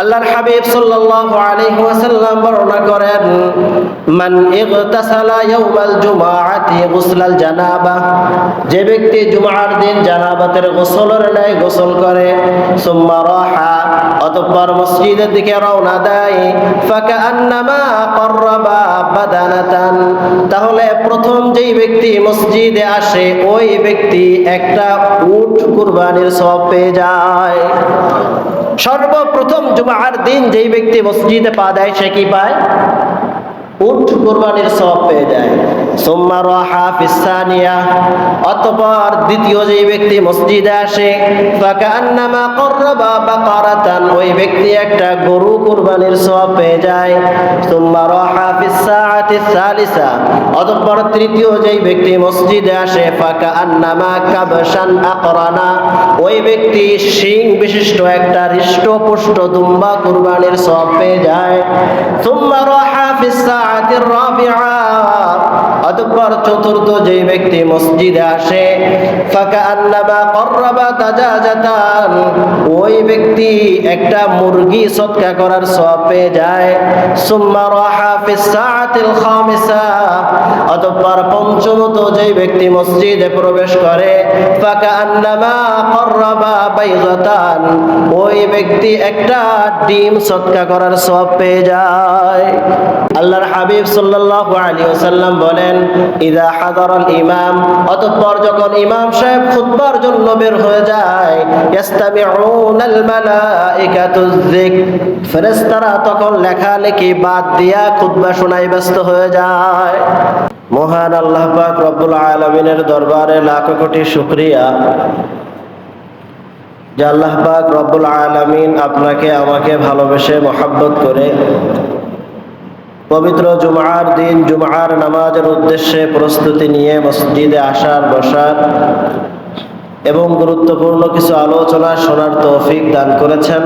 আল্লাহর হাবিব সাল্লাল্লাহু আলাইহি ওয়াসাল্লাম বর্ণনা করেন, মান ইগতাসালা ইয়াউমাল জুমআতি গুসলাল জানাবা যে ব্যক্তি জুমআর দিন জানাবাতের গোসলের ন্যায় গোসল করে, সুম্মা রাহা অতঃপর মসজিদের দিকে রওনা দেয় ফাকান্নামা ক্বাররাবা বাদানাতান তাহলে প্রথম যেই ব্যক্তি মসজিদে আসে, ওই ব্যক্তি একটা উট কুরবানির সওয়াব পেয়ে যায়। সর্বপ্রথম জুমার দিন যেই ব্যক্তি মসজিদে পা দেয় সে কি পায়? উঠ কোরবানির সব পেয়ে যায়। অতঃপর দ্বিতীয় যেই ব্যক্তি মসজিদে আসে ওই ব্যক্তি একটা গরু কোরবানির সব পেয়ে যায়। অতঃপর তৃতীয় যেই ব্যক্তি মসজিদে আসে ফাকান্নামা কাবশান আকরানা, ওই ব্যক্তি শিং বিশিষ্ট একটা হৃষ্টপুষ্ট দুম্বা কুরবানির সব পেয়ে যায়। সোম্মা রাহা ফিসা সাআতির রাবিআ। অতঃপর চতুর্থ যে ব্যক্তি মসজিদে আসে তাজাজাতান, ওই ব্যক্তি একটা মুরগি সৎকা করার পেয়ে যায়। অতঃপর পঞ্চমত যে ব্যক্তি মসজিদে প্রবেশ করে ওই ব্যক্তি একটা ডিম সৎকা করার পেয়ে যায়। আল্লাহর হাবিব সাল্লাল্লাহু আলাইহি ওয়াসাল্লাম বলেন ইদা হাদারাল ইমাম, অতঃপর যখন ইমাম সাহেব খুতবার জন্য বের হয়ে যায় যিকর ফেরেশতারা তখন লেখালেখি বাদ দিয়া খুতবা শোনায় ব্যস্ত হয়ে যায়। মহান আল্লাহ পাক রব্বুল আলামিনের দরবারে লাখ কোটি শুকরিয়া। যে আল্লাহ পাক রব্বুল আলামিন আপনাকে, আমাকে ভালোবেসে মহাব্বত করে পবিত্র জুমার দিন, জুমার নামাজের উদ্দেশ্যে প্রস্তুতি নিয়ে মসজিদে আসার, বসার এবং গুরুত্বপূর্ণ কিছু আলোচনা শোনার তৌফিক দান করেছেন।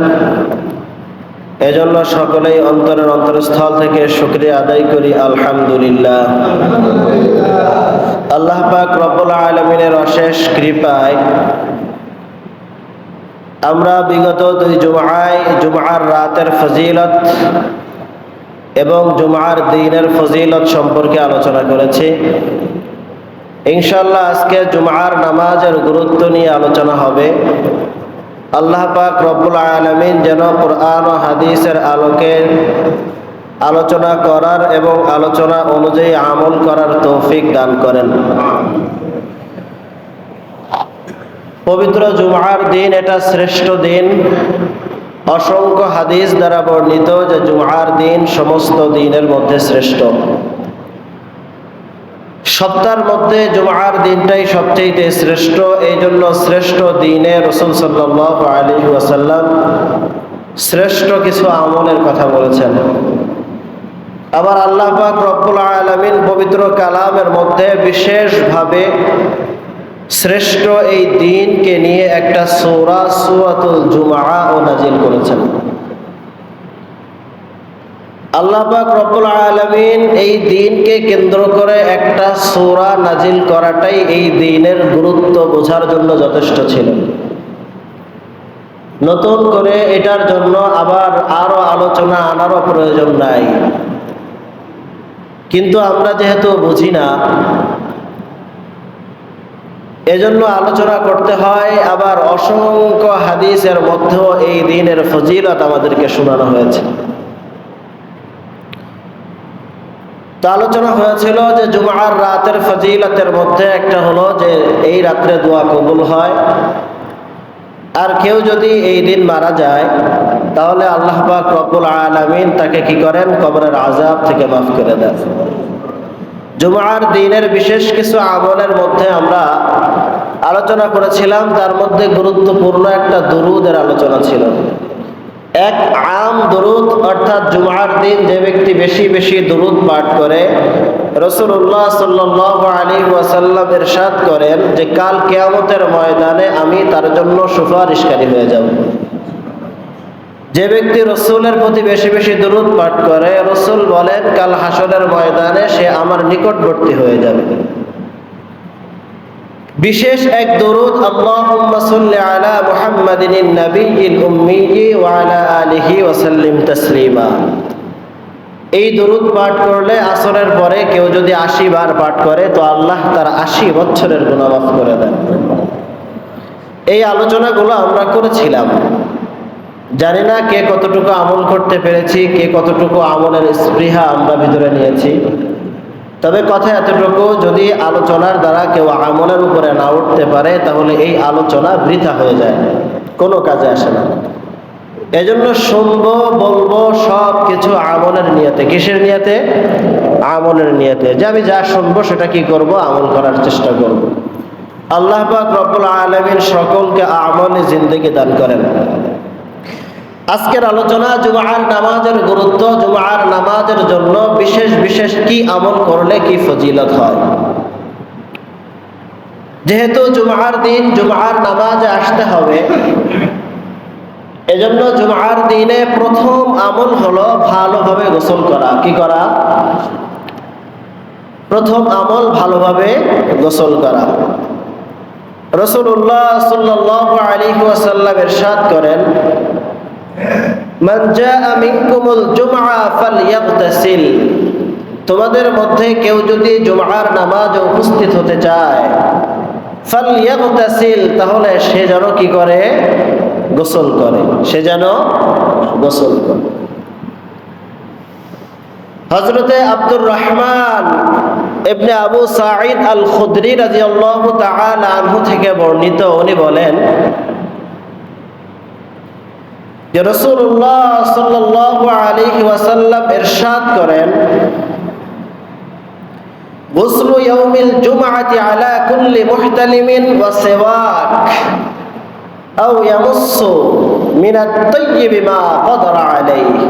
এজন্য সকলেই অন্তরের অন্তরস্থল থেকে শুক্রিয়া আদায় করি, আলহামদুলিল্লাহ। আল্লাহ পাক রব্বুল আলমিনের অশেষ কৃপায় আমরা বিগত দুই জুমায়, জুমার রাতের ফজিলত এবং জুমার দিনের ফজিলত সম্পর্কে আলোচনা করেছি। ইনশাল্লাহ আজকে জুমার নামাজের গুরুত্ব নিয়ে আলোচনা হবে। আল্লাহ পাক রব্বুল আলমিন যেন কোরআন ও হাদিসের আলোকে আলোচনা করার এবং আলোচনা অনুযায়ী আমল করার তৌফিক দান করেন। পবিত্র জুমার দিন, এটা শ্রেষ্ঠ দিন। অসংখ্য হাদিস দ্বারা বর্ণিত যে জুমার দিন সমস্ত দিনের মধ্যে শ্রেষ্ঠ। সপ্তাহের মধ্যে জুমার দিনটাই সবচেয়ে শ্রেষ্ঠ এই জন্য শ্রেষ্ঠ দিনে রসুল সাল্লাহ আলী ওয়াসাল্লাম শ্রেষ্ঠ কিছু আমলের কথা বলেছেন। আবার আল্লাহ রব্বুল আলমিন পবিত্র কালামের মধ্যে বিশেষভাবে শ্রেষ্ঠ এই দিনকে নিয়ে একটা সৌরা সুয়াতুল জুমা ও নাজিল করেছেন। আল্লাহ পাক রব্বুল আলমিন এই দিনকে কেন্দ্র করে একটা সোরা নাজিল করাটাই এই দিনের গুরুত্ব বোঝার জন্য যথেষ্ট ছিল। নতুন করে এটার জন্য আবার আরও আলোচনা আনারও প্রয়োজন নাই। কিন্তু আমরা যেহেতু বুঝি না এজন্য আলোচনা করতে হয়, আবার অসংখ্য হাদিসের মধ্যেও এই দিনের ফজিলত আমাদেরকে শোনানো হয়েছে। তো আলোচনা হয়েছিল যে জুমার রাতের ফজিলতের মধ্যে একটা হলো যে এই রাত্রে দোয়া কবুল হয়। আর কেউ যদি এই দিন মারা যায়, তাহলে আল্লাহ পাক রব্বুল আলমিন তাকে কি করেন? কবরের আজাব থেকে মাফ করে দেন। জুমার দিনের বিশেষ কিছু আমলের মধ্যে আমরা আলোচনা করেছিলাম, তার মধ্যে গুরুত্বপূর্ণ একটা দুরুদের আলোচনা ছিল। এক আম দরুদ, অর্থাৎ জুমার দিন যে ব্যক্তি বেশি বেশি দরুদ পাঠ করে রসুল্লাহ সাল্লাহ আলী ওয়াসাল্লাম এরশাদ করেন যে, কাল কেয়ামতের ময়দানে আমি তার জন্য সুপারিশকারী হয়ে যাব। যে ব্যক্তি রসুলের প্রতি বেশি বেশি দরুদ পাঠ করে, রসুল বলেন, কাল হাসনের ময়দানে সে আমার নিকটবর্তী হয়ে যাবে। বিশেষ এক দরুদ, আল্লাহুম্মা সাল্লি আলা মুহাম্মাদিন নবিয়্যিল উম্মি ওয়া আলা আলিহি ওয়া তাসলিমা। এই দরুদ পাঠ করলে আসরের পরে কেউ যদি আশি বার পাঠ করে, তো আল্লাহ তার আশি বছরের গুনাহ মাফ করে দেন। এই আলোচনাগুলো আমরা করেছিলাম। জানি না কে কতটুকু আমল করতে পেরেছি, কে কতটুকু আমলের স্পৃহা আমরা ভিতরে নিয়েছি। তবে কথা এতটুকু, যদি আলোচনার দ্বারা কেউ আমলের উপরে না উঠতে পারে, তাহলে এই আলোচনা বৃথা হয়ে যায়। কোনো কাজে আসে না। এজন্য শুনব, বলব সব কিছু আমলের নিয়তে। কিসের নিয়তে? আমলের নিয়তে। যে আমি যা শুনব, সেটা কি করব? আমল করার চেষ্টা করব। আল্লাহ পাক রব্বুল আলমিন সকলকে আমলে জিন্দগি দান করেন। আজকের আলোচনা জুমার নামাজের গুরুত্ব, জুমার নামাজের জন্য বিশেষ বিশেষ কি আমল করলে কি ফজিলত হয়? যেহেতু জুমার দিন জুমার নামাজে আসতে হবে, এজন্য জুমার দিনে প্রথম আমল হলো ভালোভাবে গোসল করা। কি করা? প্রথম আমল ভালোভাবে গোসল করা। রসুল্লাহ সাল্লাহ আলী ওয়াসাল্লাম এরশাদ করেন তোমাদের মধ্যে কেউ যদি জুমআর নামাজে উপস্থিত হতে চায় তাহলে সে যেন কি করে? গোসল করে। সে যেন গোসল করে। হজরতে আব্দুর রহমান ইবনে আবু সাঈদ আল খুদরি তাআলা আনহু থেকে বর্ণিত, উনি বলেন যে রসুল্লাহ সাল্লাহ আলাইহি ওয়াসাল্লাম ইরশাদ করেন গুসলু ইয়াউমিল জুমআতি আলা কুল্লি মুহতালিমিন ওয়া সিওয়াক, আও ইয়ামুসসু মিন আত-তাইয়্যিব মা কদরা আলাইহি।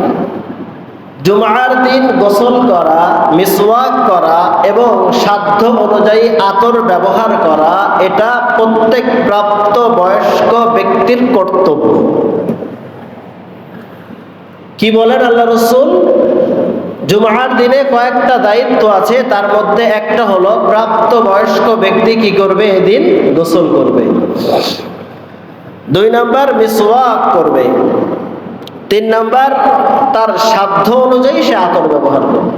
জুমার দিন গোসল করা, মিসওয়াক করা এবং সাধ্য অনুযায়ী আতর ব্যবহার করা, এটা প্রত্যেক প্রাপ্ত বয়স্ক ব্যক্তির কর্তব্য। কি বলেন আল্লাহ রসুল? জুমার দিনে কয়েকটা দায়িত্ব আছে, তার মধ্যে একটা হলো প্রাপ্ত বয়স্ক ব্যক্তি কি করবে এদিন? গোসল করবে। দুই নাম্বার, মিসওয়াক করবে। তিন নাম্বার, তার সাধ্য অনুযায়ী সে আতর ব্যবহার করবে।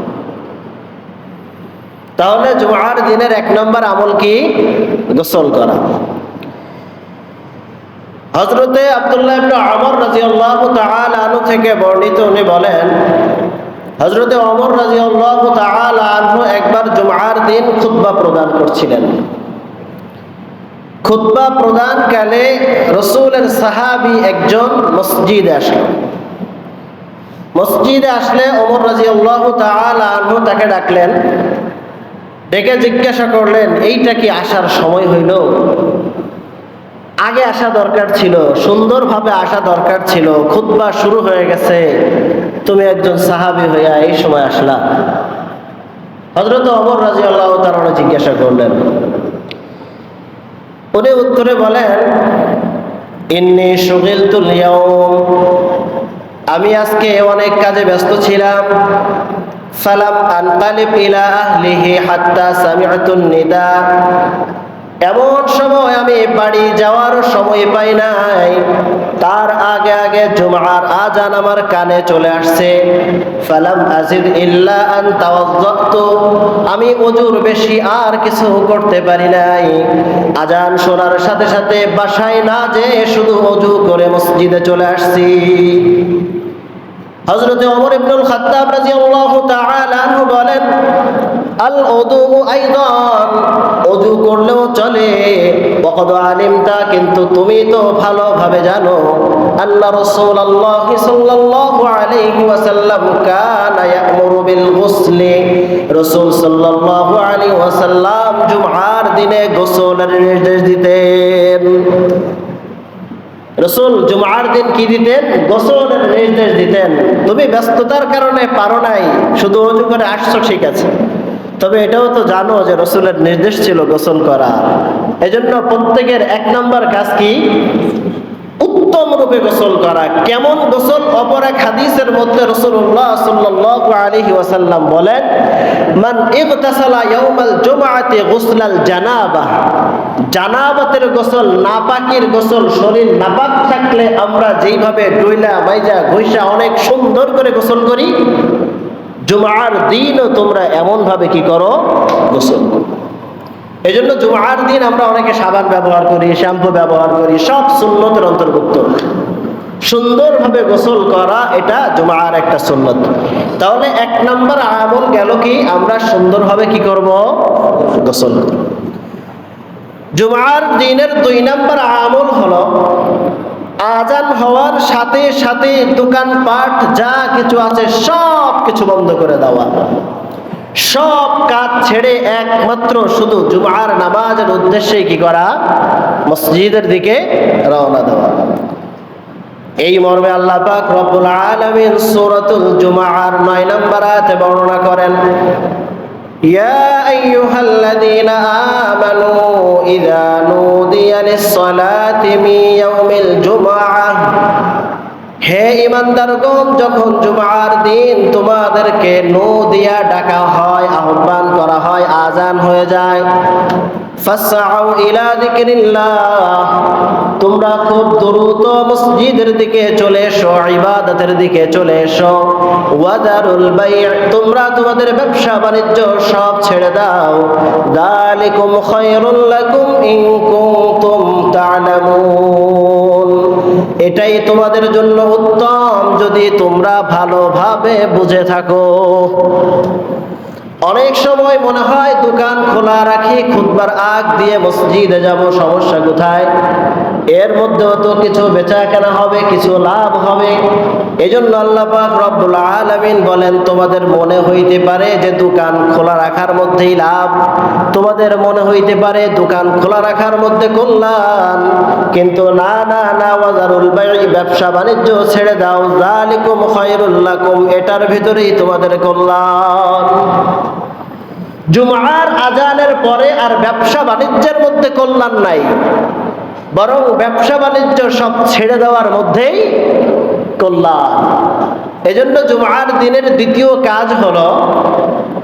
তাহলে জুমার দিনের এক নম্বর আমল কি? গোসল করা। হজরতে আবদুল্লাহ ইবনে আমর রাদিয়াল্লাহু তাআলা আনহু থেকে বর্ণিত উনি বলেন হজরতে অমর রাদিয়াল্লাহু তাআলা আনহু একবার জুমআর দিন খুতবা প্রদান করছিলেন। খুতবা প্রদানকালে রসুলের সাহাবী একজন মসজিদে আসলেন মসজিদে আসলে ওমর রাদিয়াল্লাহু তাআলা আনহু তাকে ডাকলেন, ডেকে জিজ্ঞাসা করলেন, এইটা কি আসার সময় হইল? আগে আসা দরকার ছিল, সুন্দরভাবে আসা দরকার ছিল, খুতবা শুরু হয়ে গেছে। তুমি একজন সাহাবি হইয়া এই সময় আসলা। হজরত অমর রাজি আল্লাহ তার তারা জিজ্ঞাসা করলেন, উনি উত্তরে বলেন, ইন্নি সুগিল তুলিয়াও আমি আজকে অনেক কাজে ব্যস্ত ছিলাম। ফালাম আনকালিব ইলা আহলিহি হাত্তা সামি'তুন নিদা। এমন সময় আমি বাড়ি যাওয়ার সময় পাই নাই। তার আগে আগে জুমার আজান আমার কানে চলে আসছে। ফালাম আজিদ ইল্লা আন তাওয়াজ্জাতু। আমি ওজুর বেশি আর কিছু করতে পারি নাই। আজান শোনার সাথে সাথে বাসায় না যে শুধু অজু করে মসজিদে চলে আসছি। হযরতে ওমর ইবনুল খাত্তাব রাদিয়াল্লাহু তাআলা বলেন, আল উদু আইদান ওযু করলেও চলে। ওয়াকদ আলিমতা, কিন্তু তুমি তো ভালোভাবে জানো, আল্লাহ রাসূলুল্লাহ সাল্লাল্লাহু আলাইহি ওয়াসাল্লাম কানা ইয়ামুরু বিল গুসলি। রাসূল সাল্লাল্লাহু আলাইহি ওয়াসাল্লাম জুমআর দিনে গোসলের নির্দেশ দিতেন। রসুল জুমার দিন কি দিতেন? গোসলের নির্দেশ দিতেন। তুমি ব্যস্ততার কারণে পারো নাই, শুধু অজু করে আসছো, ঠিক আছে। তবে এটাও তো জানো যে রসুলের নির্দেশ ছিল গোসল করা। এজন্য প্রত্যেকের এক নম্বর কাজ কি? উত্তম রূপে গোসল করা। কেমন গোসল? অপর এক হাদিসের মধ্যে রসুল্লাহ সাল্লাল্লাহু আলাইহি ওয়াসাল্লাম বলেন, মান ইগতাসালা ইয়াউমাল জুমআতি গুসলাল জানাবা। জানাবাতের গোসল, নাপাকির গোসল, শরীর নাপাক থাকলে আমরা যেইভাবে ডইলা, মাইজা, ঘইসা অনেক সুন্দর করে গোসল করি জুমার দিনও তোমরা এমন ভাবে কি করো? গোসল করো। এই জন্য জুমার দিন আমরা অনেকে সাবান ব্যবহার করি, শ্যাম্পু ব্যবহার করি, সব সুন্নতের অন্তর্ভুক্ত। সুন্দরভাবে গোসল করা এটা জুমার একটা সুন্নত। তাহলে এক নম্বর আমল গেল কি? আমরা সুন্দরভাবে কি করব? গোসল করব। জুমার দিনের দুই নম্বর আমল হলো আজান হওয়ার সাথে সাথে দোকানপাট যা কিছু আছে সব কিছু বন্ধ করে দেওয়া। সব কাজ ছেড়ে একমাত্র শুধু জুমার নামাজের উদ্দেশ্যে কি করা? মসজিদের দিকে রওনা দেওয়া। এই মর্মে আল্লাহ পাক রব্বুল আলামিন সূরাতুল জুমার 9 নম্বর বর্ণনা করেন يا أيها الذين آمنوا إذا نودي للصلاة من يوم الجمعة হে ইমানদারগণ, যখন জুমার দিন তোমাদেরকে নো দিয়া ডাকা হয়, আহ্বান করা হয়, আজান হয়ে যায়। তোমরা খুব দ্রুত মসজিদের দিকে চলে এসো, ইবাদতের দিকে চলে এসো। ওয়াদারুল তোমরা তোমাদের ব্যবসা বাণিজ্য সব ছেড়ে দাও। দালিকুম খায়রুল লাকুম ইন কুনতুম তা'লামুন। এটাই তোমাদের জন্য উত্তম যদি তোমরা ভালোভাবে বুঝে থাকো। অনেক সময় মনে হয় দোকান খোলা রাখি খুদবার আগ দিয়ে মসজিদে যাব, সমস্যা কোথায়? এর মধ্যেও তো কিছু বেচা কেনা হবে, কিছু লাভ হবে। এজন্য আল্লাহ পাক রব্বুল আলামিন বলেন, তোমাদের মনে হইতে পারে যে দোকান খোলা রাখার মধ্যেই লাভ। তোমাদের মনে হইতে পারে দোকান খোলা রাখার মধ্যে কল্যাণ। কিন্তু না না না, ওয়াজারুল বাই ব্যবসা বাণিজ্য ছেড়ে দাও। জালিকুম খায়রুল লাকুম, এটার ভিতরেই তোমাদের কল্যাণ। জুমার আজানের পরে আর ব্যবসা বাণিজ্যের মধ্যে কল্যাণ নাই। বরং ব্যবসা বাণিজ্য সব ছেড়ে দেওয়ার মধ্যেই কল্যাণ। এজন্য জুমার দিনের দ্বিতীয় কাজ হলো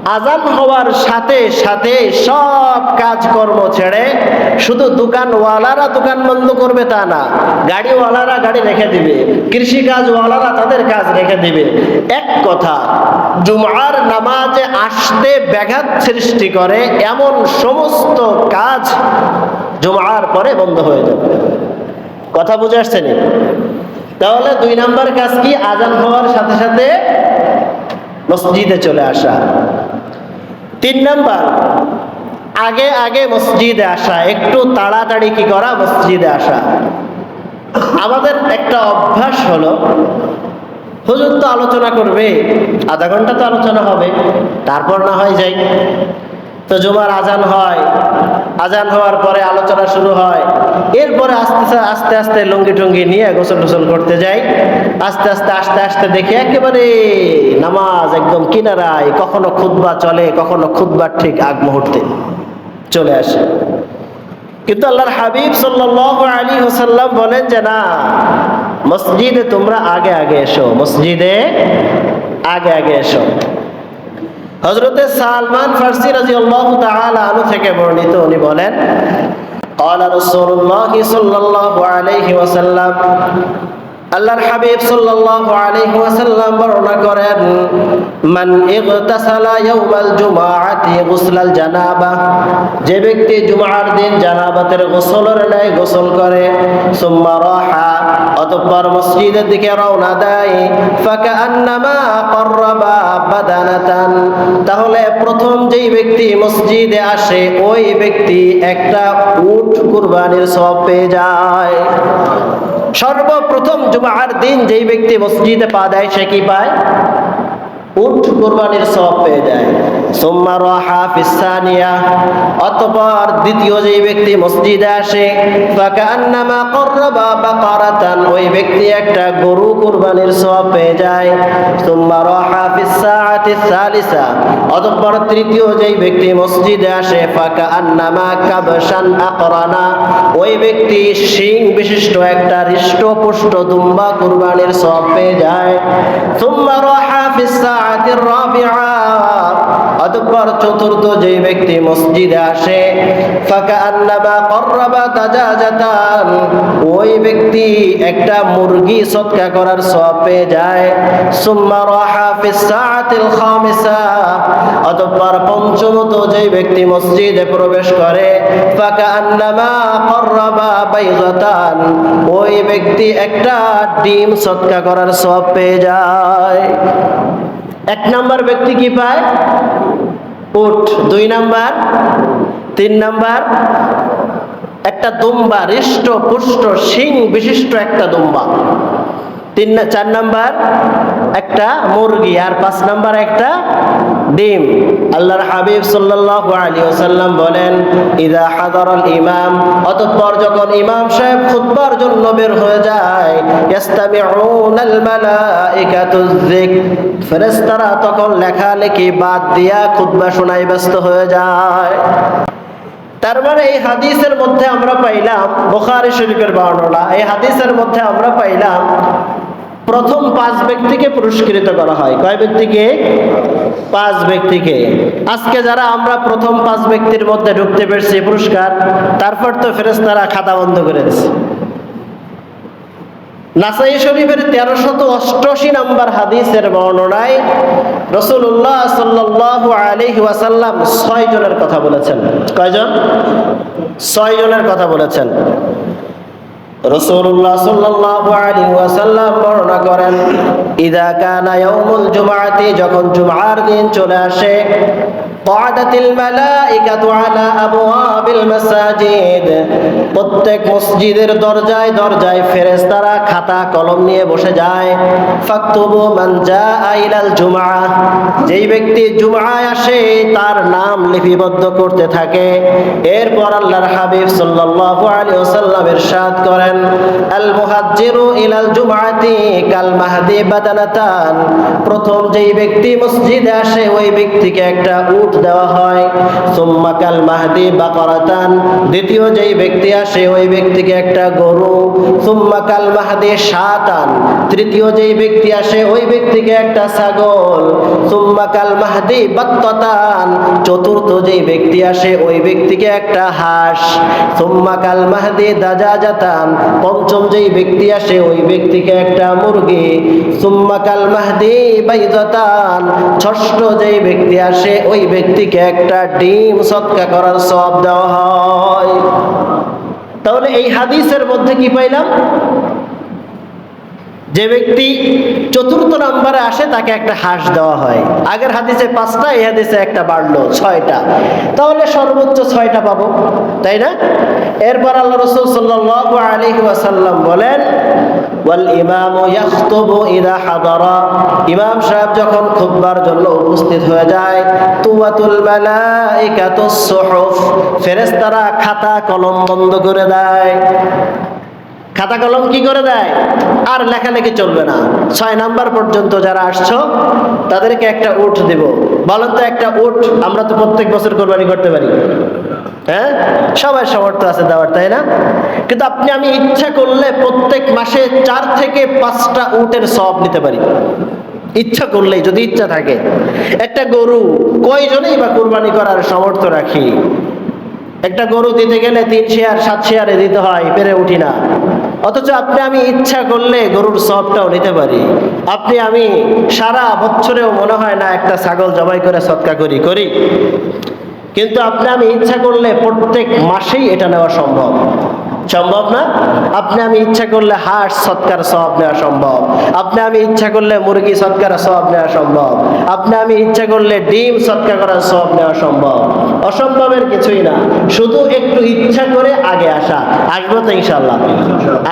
আজান হওয়ার সাথে সাথে সব কাজকর্ম ছেড়ে শুধু দোকানওয়ালারা দোকান বন্ধ করবে তা না, গাড়িওয়ালারা গাড়ি রেখে দিবে কৃষি কাজওয়ালারা তাদের কাজ রেখে দিবে। এক কথা, জুমার নামাজে আসতে ব্যাঘাত সৃষ্টি করে এমন সমস্ত কাজ জুমার পরে বন্ধ হয়ে যাবে। কথা বুঝে আসছে নি? তাহলে দুই নাম্বার কাজ কি? আজান হওয়ার সাথে সাথে মসজিদে চলে আসা। তিন নাম্বার, আগে আগে মসজিদে আসা, একটু তাড়াতাড়ি কি করা, মসজিদে আসা। আমাদের একটা অভ্যাস হলো, হুজুর তো আলোচনা করবে, আধা ঘণ্টা তো আলোচনা হবে, তারপর না হয় যাই। তো জুমার আজান হয়। আজান হওয়ার পরে আলোচনা শুরু হয়। এরপরে আস্তে আস্তে আস্তে লুঙ্গি টুঙ্গি নিয়ে গোসল টোসল করতে যাই। আস্তে আস্তে আস্তে আস্তে দেখি একেবারে নামাজ একদম কিনারায়, কখনো খুতবা চলে, কখনো খুতবার ঠিক আগ মুহূর্তে চলে আসে। কিন্তু আল্লাহর হাবিব সাল্লাল্লাহু আলাইহি ওয়াসাল্লাম বলেন যে, না, মসজিদে তোমরা আগে আগে এসো, মসজিদে আগে আগে এসো। হজরতে সালমান ফার্সি রাদিয়াল্লাহু তাআলা আনহু থেকে বর্ণিত উনি বলেন قال رسول الله صلى الله عليه وسلم আল্লাহর হাবিব সাল্লাল্লাহু আলাইহি ওয়াসাল্লাম বর্ণনা করেন, মান ইগতাসালা ইয়াউমাল জুমআতি গুসলাল জানাবা যে ব্যক্তি জুমার দিন জানাবাতের গোসলের ন্যায় গোসল করে, সুম্মা রাহা, অতঃপর মসজিদের দিকে রওনা দেয় ফাকান্নামা ক্বাররাবা বাদানাতান তাহলে প্রথম যেই ব্যক্তি মসজিদে আসে, ওই ব্যক্তি একটা উট কুরবানির সওয়াব পেয়ে যায়। সর্বপ্রথম জুমার দিন যেই ব্যক্তি মসজিদে পা দেয়, সে কি পায়? দ্বিতীয় যেই ব্যক্তি মসজিদে আসে ওই ব্যক্তি একটা গরু কোরবানির সব পেয়ে যায়। সোমবার ফিসাআতি অতঃপর তৃতীয় যেই ব্যক্তি মসজিদে আসে ওই ব্যক্তি শিং বিশিষ্ট একটা হৃষ্টপুষ্ট দুম্বা কুরবানির সব পেয়ে যায়। তুম্বা রাহা রাবিআ। অতঃপর চতুর্থ যে ব্যক্তি মসজিদে আসে আন্নাবা তাজাজাতান, ওই ব্যক্তি একটা মুরগি সৎকা করার পেয়ে যায়। অতঃপর পঞ্চমত যে ব্যক্তি মসজিদে প্রবেশ করে ওই ব্যক্তি একটা ডিম সৎকা করার পেয়ে যায়। এক নাম্বার ব্যক্তি কি পায়? উট দুই নাম্বার তিন নাম্বার একটা দুম্বা হৃষ্ট পুষ্ট শিং বিশিষ্ট একটা দুম্বা। তিন চার নাম্বার একটা মুরগি আর পাঁচ নাম্বার একটা ডিম। আল্লাহর হাবিব সাল্লাল্লাহু আলাইহি ওয়াসাল্লাম বলেন, ইদা হাদারাল ইমাম, অতঃপর যখন ইমাম সাহেব খুতবার জন্য বের হয়ে যায়, ইয়াস্তামিউনাল মালাইকাতু যিকর ফেরেশতারা তখন লেখালেখি বাদ দিয়া খুতবা শোনায় ব্যস্ত হয়ে যায়। তার মানে এই হাদিসের মধ্যে আমরা পাইলাম, বোখারি শরীফের বর্ণনা, এই হাদিসের মধ্যে আমরা পাইলাম প্রথম পাঁচ ব্যক্তিকে পুরস্কৃত করা হয়। কয় ব্যক্তিকে? পাঁচ ব্যক্তিকে। আজকে যারা আমরা প্রথম পাঁচ ব্যক্তির মধ্যে ঢুকতে পেরেছি পুরস্কার, তারপর তো ফেরেস্তারা খাতা বন্ধ করে দিচ্ছে নাসাই শরীফের তেরোশত অষ্টআশি নম্বর হাদিসের বর্ণনায় রসুল্লাহ সাল্লাহ আলহি ওয়াসাল্লাম ছয় জনের কথা বলেছেন। কয়জন? ছয় জনের কথা বলেছেন। রসুল্লাহ সাল্লাহ আলী ওয়াসাল্লাম বর্ণনা করেন, ইদা কানা ইয়াউমুল জুমআতি যখন জুমআর দিন চলে আসে প্রত্যেক মসজিদের দরজায় দরজায় খাতা কলম নিয়ে বসে যায়। যেই ব্যক্তি আসে, তার নাম লিপিবদ্ধ করতে থাকে। এরপর আল্লাহর হাবিব করেন, আল প্রথম যেই ব্যক্তি মসজিদে আসে, ওই ব্যক্তিকে একটা দেওয়া হয়। সুম্মা কাল মাহদি বাকরাতান। দ্বিতীয় যেই ব্যক্তি আসে, ওই ব্যক্তিকে একটা গরু। সুম্মা কাল মাহদি শাতান তৃতীয় যেই ব্যক্তি আসে, ওই ব্যক্তিকে একটা ছাগল। সুম্মা কাল মাহদি বাত্তাতান চতুর্থ যেই ব্যক্তি আসে, ওই ব্যক্তিকে একটা হাঁস। সুম্মা কাল মাহদি দাজাজাতান। পঞ্চম যেই ব্যক্তি আসে, ওই ব্যক্তিকে একটা মুরগি। সুম্মা কাল মাহদি বাইজাতান। ষষ্ঠ যেই ব্যক্তি আসে, ওই ব্যক্তিকে একটা ডিম সৎকা করার সব দেওয়া হয়। তাহলে এই হাদিসের মধ্যে কি পাইলাম? যে ব্যক্তি চতুর্থ নম্বরে আসে, তাকে একটা হাঁস দেওয়া হয়। আগের হাদিসে পাঁচটা, এই হাদিসে একটা বাড়লো, ছয়টা। তাহলে সর্বোচ্চ ছয়টা পাবো, তাই না? এরপর আল্লাহ রসুল সাল্লাল্লাহু আলাইহি ওয়াসাল্লাম বলেন, ওয়াল ইমামু ইদা হাদারা। ইমাম সাহেব যখন খুতবার জন্য উপস্থিত হয়ে যায়, তুওয়াতুল মালাইকাতুস সুহুফ। ফেরেশতারা খাতা কলম বন্ধ করে দেয়। খাতা কলম কি করে দেয়? আর লেখালেখি চলবে না। ছয় নাম্বার পর্যন্ত যারা আসছো, তাদেরকে একটা উট দেব। বলেন তো একটা উট আমরা তো প্রত্যেক বছর কোরবানি করতে পারি। হ্যাঁ? সবাই সমর্থ আছে দেওয়ার, তাই না? কিন্তু আপনি, আমি ইচ্ছা করলে প্রত্যেক মাসে চার থেকে পাঁচটা উটের সব নিতে পারি। ইচ্ছা করলেই, যদি ইচ্ছা থাকে। একটা গরু, কয়জনেই বা কোরবানি করার সামর্থ্য রাখি? একটা গরু দিতে গেলে তিন শেয়ার, সাত শেয়ারে দিতে হয়, পেরে উঠি না। অথচ আপনি আমি ইচ্ছা করলে গরুর সবটাও নিতে পারি। আপনি আমি সারা বছরেও মনে হয় না একটা ছাগল জবাই করে সৎকা করি করি। কিন্তু আপনি আমি ইচ্ছা করলে প্রত্যেক মাসেই এটা নেওয়া সম্ভব। সম্ভব না? আপনি আমি ইচ্ছা করলে হাঁস সৎকার সব নেওয়া সম্ভব। আপনি আমি ইচ্ছা করলে মুরগি সৎকার সব নেওয়া সম্ভব। আপনি আমি ইচ্ছা করলে ডিম সৎকার করার সব নেওয়া সম্ভব। অসম্ভবের কিছুই না। শুধু একটু ইচ্ছা করে আগে আসা, আসব তো ইনশাল্লাহ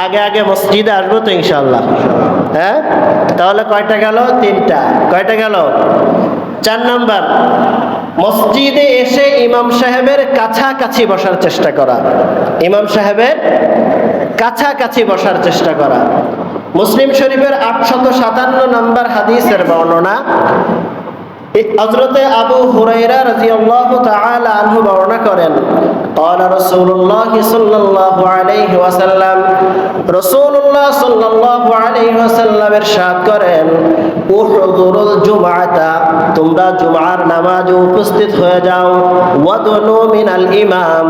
আগে আগে মসজিদে আসব তো ইনশাল্লাহ হ্যাঁ? তাহলে কয়টা গেল? তিনটা। কয়টা গেল? চার নাম্বার। মসজিদে এসে ইমাম সাহেবের কাছাকাছি বসার চেষ্টা করা। ইমাম সাহেবের কাছাকাছি বসার চেষ্টা করা। মুসলিম শরীফের আটশত সাতান্ন নম্বর হাদিসের বর্ণনা হজরতে আবু হুরাইরা রাদিয়াল্লাহু তাআলা আনহু বর্ণনা করেন قال رسول الله صلى الله عليه وسلم رسول الله صلى الله عليه وسلم ارشاد করেন উহদুরুল জুমআতা তোমরা জুমআর নামাজে উপস্থিত হয়ে যাও ওয়াদনু মিনাল ইমাম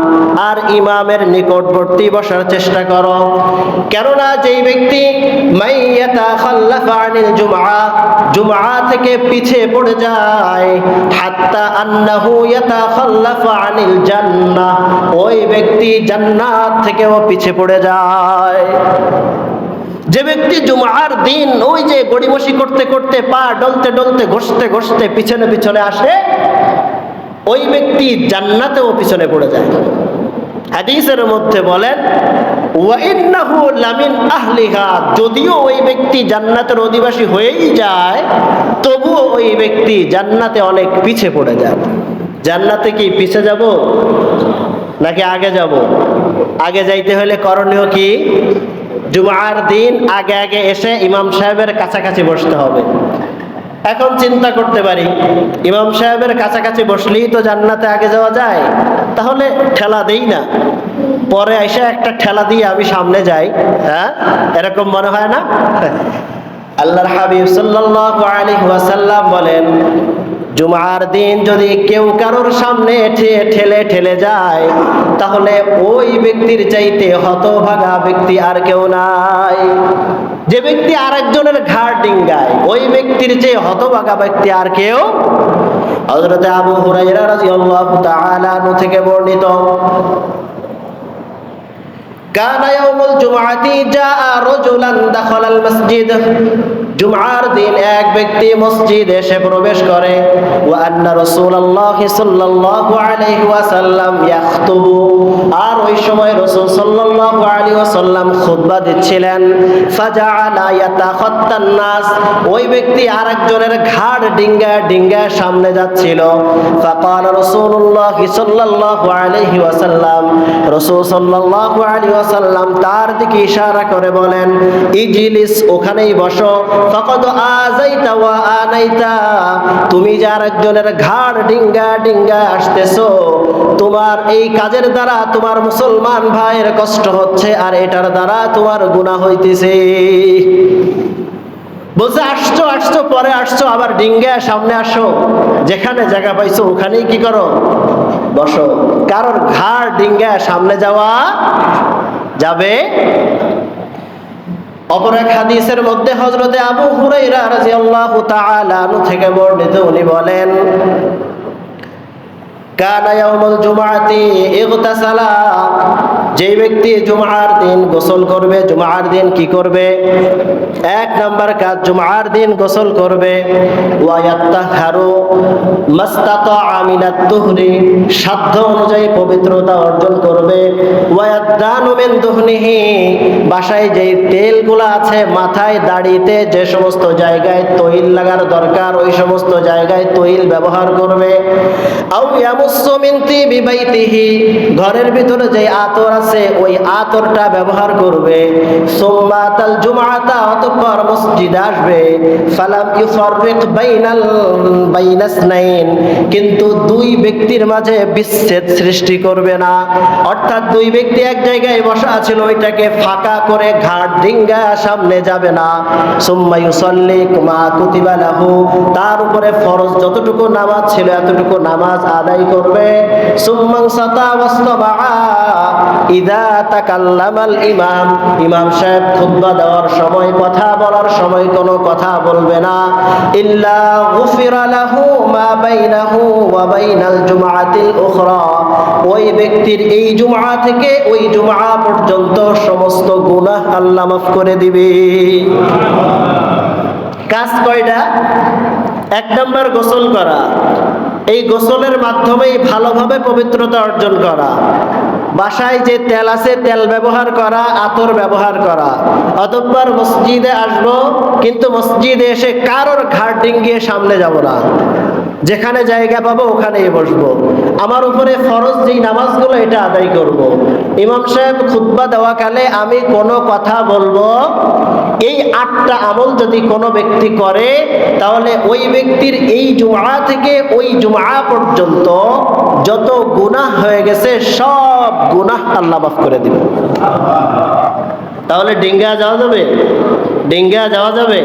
আর ইমামের নিকটবর্তী বসার চেষ্টা করো কেননা যেই ব্যক্তি মাইয়াতা খাল্লাফা আনিল জুমআ জুমআ থেকে পিছে পড়ে যায় ওই ব্যক্তি জান্নাত পিছে পড়ে যায়। যে ব্যক্তি জুমার দিন ওই যে গড়িমসি করতে করতে পা ডলতে ডলতে ঘষতে ঘষতে পিছনে পিছনে আসে, ওই ব্যক্তি জান্নাতেও পিছনে পড়ে যায়। হাদিসের মধ্যে বলেন লামিন আহলিহা যদিও ওই ব্যক্তি জান্নাতের অধিবাসী হয়েই যায়, তবুও ওই ব্যক্তি জান্নাতে অনেক পিছে পড়ে যায়। জান্নাতে কি পিছে যাব নাকি আগে যাব? আগে যাইতে হলে করণীয় কি? জুমার দিন আগে আগে এসে ইমাম সাহেবের কাছাকাছি বসতে হবে। এখন চিন্তা করতে পারি, ইমাম সাহেবের কাছাকাছি বসলেই তো জান্নাতে আগে যাওয়া যায়? তাহলে ঠেলা দেই না। পরে এসে একটা ঠেলা দিয়ে আমি সামনে যাই হ্যাঁ? এরকম মনে হয় না? আল্লাহর হাবিব সাল্লাল্লাহু আলাইহি ওয়াসাল্লাম বলেন, জুমার দিন যদি কেউ কারোর সামনে ঠেলে ঠেলে যায়, তাহলে ওই ব্যক্তির চাইতে হতভাগা ব্যক্তি আর কেউ নাই। যে ব্যক্তি আরেকজনের ঘাড় ডিঙ্গায়, ওই ব্যক্তির চেয়ে হতভাগা ব্যক্তি আর কেউ হজরতে আবু হুরাইরা রাদিয়াল্লাহু তাআলা আনহু থেকে বর্ণিত কানা ইয়াউমুল জুমআতি জাআ রাজুলান দাখালাল মসজিদ জুমার দিন এক ব্যক্তি মসজিদ এসে প্রবেশ করে ওয়া আন্না রাসূলুল্লাহ সাল্লাল্লাহু আলাইহি ওয়াসাল্লাম ইয়াখতুবু। আর ওই সময় রাসূল সাল্লাল্লাহু আলাইহি ওয়াসাল্লাম খুতবা দিচ্ছিলেন, ফাজআলা ইয়াতাখাত্তান নাস ওই ব্যক্তি আরেকজনের ঘাড় ডিঙ্গা ডিঙ্গা সামনে যাচ্ছিল। ফাকাল রাসূলুল্লাহ সাল্লাল্লাহু আলাইহি ওয়াসাল্লাম, রাসূল সাল্লাল্লাহু আলাইহি ওয়াসাল্লাম তার দিকে ইশারা করে বলেন, ইজলিস, ওখানেই বসো। ফকদ আজাইতা ওয়া আনাইতা। তুমি ঘাড় ডিঙ্গা ডিঙ্গা আসতেছো, তোমার এই কাজের দ্বারা তোমার মুসলমান ভাইয়ের কষ্ট হচ্ছে আর এটার দ্বারা তোমার গুনাহ হইতেছে। বলছে, আসছো আসছো, পরে আসছো, আবার ডিঙ্গা সামনে আসো। যেখানে জায়গা পাইছো, ওখানেই কি করো? বসো। কারোর ঘাড় ডিঙ্গা সামনে যাওয়া যাবে অপর এক হাদিসের মধ্যে হজরতে আবু হুরাইরা রাজিয়াল্লাহু তাআলা থেকে বর্ণিত উনি বলেন ব্যক্তি দিন গোসল করবে দিন কি করবে? এক নাম্বার কাজ দিন গোসল করবে। সাধ্য অনুযায়ী পবিত্রতা অর্জন করবে। বাসায় যেই তেলগুলো আছে, মাথায় দাড়িতে যে সমস্ত জায়গায় তৈল লাগার দরকার, ওই সমস্ত জায়গায় তৈল ব্যবহার করবে। আউ ঘরের ভিতরে যে আতর আছে, ওই আতরটা ব্যবহার করবে। জুমআতা, অতঃপর মসজিদ আসবে। কিন্তু দুই ব্যক্তির মাঝে বিচ্ছেদ সৃষ্টি করবে না। অর্থাৎ দুই ব্যক্তি এক জায়গায় বসা ছিল ওইটাকে ফাঁকা করে ঘাট ডিঙ্গা সামনে যাবে না। সুম্মা ইউসাল্লি মা কুতিবা লাহু, তার উপরে ফরজ যতটুকু নামাজ ছিল, এতটুকু নামাজ আদায় করবে। ইদা তাকাল্লামাল ইমাম। ইমাম সাহেব দেওয়ার সময়, কথা বলার সময় কোনো কথা বলবে না। ইল্লা মা বাইনাহু ওয়া বাইনাল জুমআতিল উখরা। ওই ব্যক্তির এই জুমআ থেকে ওই জুমআ পর্যন্ত সমস্ত গুনাহ আল্লাহ মাফ করে দিবে। কাজ কয়টা? এক নম্বর গোসল করা। এই গোসলের মাধ্যমেই ভালোভাবে পবিত্রতা অর্জন করা। বাসায় যে তেল আছে, তেল ব্যবহার করা, আতর ব্যবহার করা। অতঃপর মসজিদে আসব, কিন্তু মসজিদে এসে কারোর ঘাট ডিঙ্গিয়ে সামনে যাব না। যেখানে জায়গা পাবো, ওখানেই বসবো। আমার উপরে ফরজ যেই নামাজগুলো, এটা আদায় করব। ইমাম সাহেব খুতবা দেওয়াকালে আমি কোনো কথা বলব, এই আটটা আমল যদি কোনো ব্যক্তি করে, তাহলে ওই ব্যক্তির এই জুমা থেকে ওই জুমা পর্যন্ত যত গুনাহ হয়ে গেছে, সব গুনাহ আল্লাহ মাফ করে দিবে। তাহলে ডিঙ্গা যাওয়া যাবে? ডিঙ্গা যাওয়া যাবে?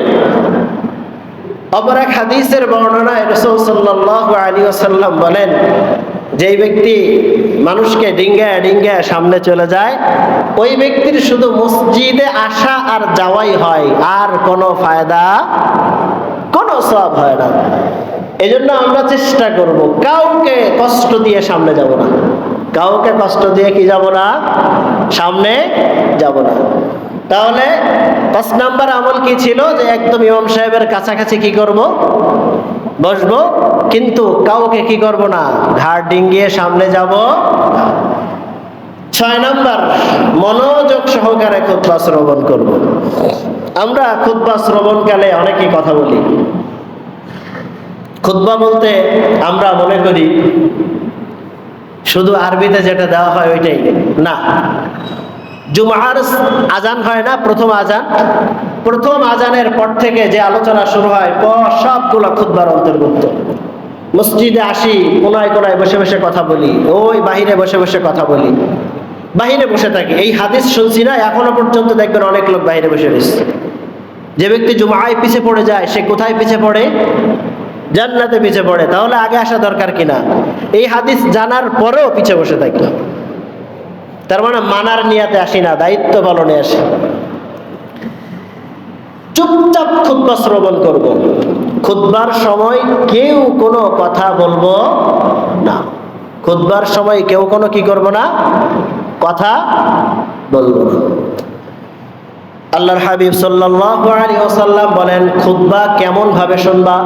অপর এক হাদিসের বর্ণনায় রসুল সাল্লাহ আলী বলেন, যেই ব্যক্তি মানুষকে ডিঙ্গায় ডিঙ্গায় সামনে চলে যায়, ওই ব্যক্তির শুধু মসজিদে আসা আর যাওয়াই হয়, আর কোনো ফায়দা, কোনো সব হয় না। এই জন্য আমরা চেষ্টা করব, কাউকে কষ্ট দিয়ে সামনে যাব না। কাউকে কষ্ট দিয়ে কি যাব না? সামনে যাব না। তাহলে পাঁচ নাম্বার আমল কি ছিল? যে একদম ইমাম সাহেবের কাছাকাছি কি করব? বসবো, কিন্তু কাউকে কি করব না? ঘাট ডিঙ্গিয়ে সামনে যাব ছয় নাম্বার, মনোযোগ সহকারে খুদ্া শ্রবণ করব। আমরা খুদ্া শ্রবণকালে অনেকেই কথা বলি। খুদ্া বলতে আমরা মনে করি, শুধু আরবিতে যেটা দেওয়া হয় ওইটাই। না। জুমার আজান হয় না, প্রথম আজান। প্রথম আজানের পর থেকে যে আলোচনা শুরু হয় সবগুলো খুদ্বার অন্তর্ভুক্ত। মসজিদে আসি, কোনায় কোনায় বসে বসে কথা বলি, ওই বাহিরে বসে বসে কথা বলি। বাহিরে বসে থাকি। এই হাদিস শুনছি না, এখনও পর্যন্ত দেখবেন অনেক লোক বাহিরে বসে রয়েছে। যে ব্যক্তি জুমায় পিছে পড়ে যায়, সে কোথায় পিছে পড়ে? জান্নাতে পিছে পড়ে। তাহলে আগে আসা দরকার কিনা? এই হাদিস জানার পরেও পিছে বসে থাকি। তার মানে মানার নিয়াতে আসি না, দায়িত্ব পালনে আসি। চুপচাপ খুদ্া শ্রবণ করব। খুদ্বার সময় কেউ কোনো কথা বলব না। খুদ্বার সময় কেউ কোনো কি করব না? কথা বলব না। আল্লাহর হাবিব সাল্লাল্লাহু আলাইহি ওয়াসাল্লাম বলেন, খুতবা কেমন ভাবে শুনবা?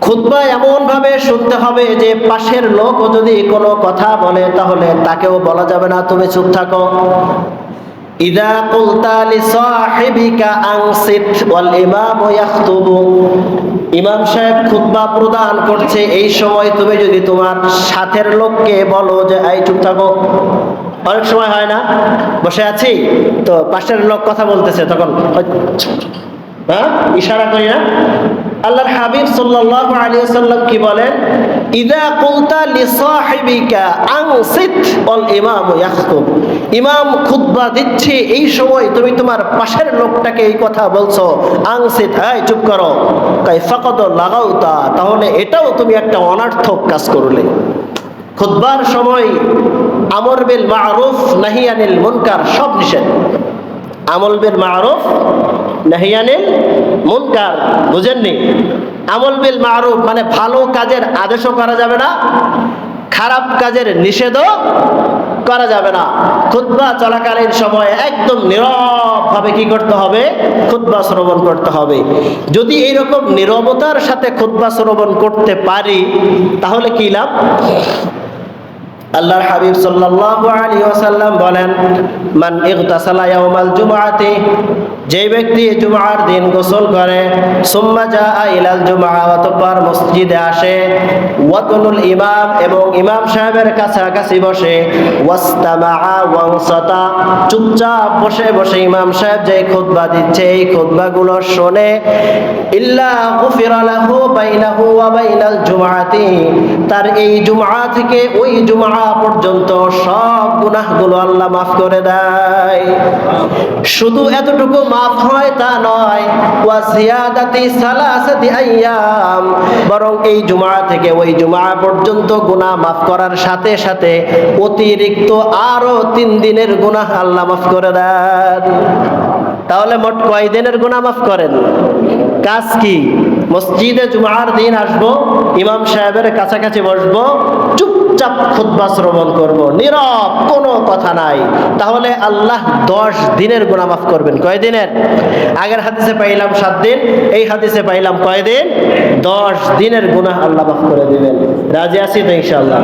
খুতবা এমন ভাবে শুনতে হবে যে পাশের লোকও যদি কোনো কথা বলে, তাহলে তাকেও বলা যাবে না, তুমি চুপ থাকো। ইদা ইমাম সাহেব খুতবা প্রদান করছে, এই সময় তুমি যদি তোমার সাথের লোককে বলো যে, এই, চুপ থাকো। অনেক সময় হয় না? বসে আছি? তো পাশের লোক কথা বলতেছে তখন। হ্যাঁ? ইশারা করি না? আল্লাহর হাবিব সাল্লাল্লাহু আলাইহি ওয়াসাল্লাম কি বলেন? ইদা কুলতা লিসাহিবিকা আনসিত ওয়াল ইমামু ইয়াখতুব। ইমাম খুতবা দিচ্ছে, এই সময় তুমি তোমার পাশের লোকটাকে এই কথা বলছো আনসিত এই, চুপ করো। কাই ফাকাদ লাগাউতা তাহলে এটাও তুমি একটা অনার্থক কাজ করলে। খুতবার সময় আমর বিল মারুফ, নাহি আনিল মুনকার, সব নিষেধ। আমল বিল মারুফ নাহিয়ানিল মুনকার, বুঝেননি? আমল বিল মারুফ মানে ভালো কাজের আদেশও করা যাবে না, খারাপ কাজের নিষেধও করা যাবে না। খুদ্া চলাকালীন সময়ে একদম নীরবভাবে কি করতে হবে? খুদ্া শ্রবণ করতে হবে। যদি এইরকম নীরবতার সাথে খুদ্া শ্রবণ করতে পারি, তাহলে কি লাভ? আল্লাহর হাবিব সাল্লাল্লাহু আলাইহি ওয়াসাল্লাম বলেন, মান ইগতাসালা ইয়াউমাল জুমআতি যে ব্যক্তি জুমআর দিন গোসল করে, সুম্মা জাআ ইলাল জুমআ, অতঃপর মসজিদে আসে, ওয়াতুনুল ইমাম এবং ইমাম সাহেবের কাছাকাছি বসে, ওয়াস্তামাআ ওয়ানসাতা, চুপচাপ বসে বসে ইমাম সাহেব যে খুতবা দিচ্ছে, এই খুতবাগুলো শোনে, ইল্লা গুফিরা লাহু বাইনাহু ওয়া বাইনাল জুমআতি তার এই জুমআ থেকে ওই জুমআ জুমা পর্যন্ত সব গুনাহগুলো আল্লাহ মাফ করে দেয়। শুধু এতটুকু মাফ হয় তা নয়, ওয়া জিয়াদাতি সালাসাতি আইয়াম। বরং এই জুমা থেকে ওই জুমা পর্যন্ত গুনাহ মাফ করার সাথে সাথে অতিরিক্ত আরও তিন দিনের গুনাহ আল্লাহ মাফ করে দেন। তাহলে মোট কয় দিনের গুনাহ মাফ করেন? কাজ কি? মসজিদে জুমার দিন আসব, ইমাম সাহেবের কাছাকাছি বসবো চুপচাপ খুতবা শ্রবণ করব, নীরব কোনো কথা নাই। তাহলে আল্লাহ দশ দিনের গুণামাফ মাফ করবেন। কয় দিনের? আগের হাদিসে পাইলাম সাত দিন, এই হাদিসে পাইলাম কয় দিন? দশ দিনের গুণা আল্লাহ মাফ করে দিবেন। রাজি আছি তো ইনশাল্লাহ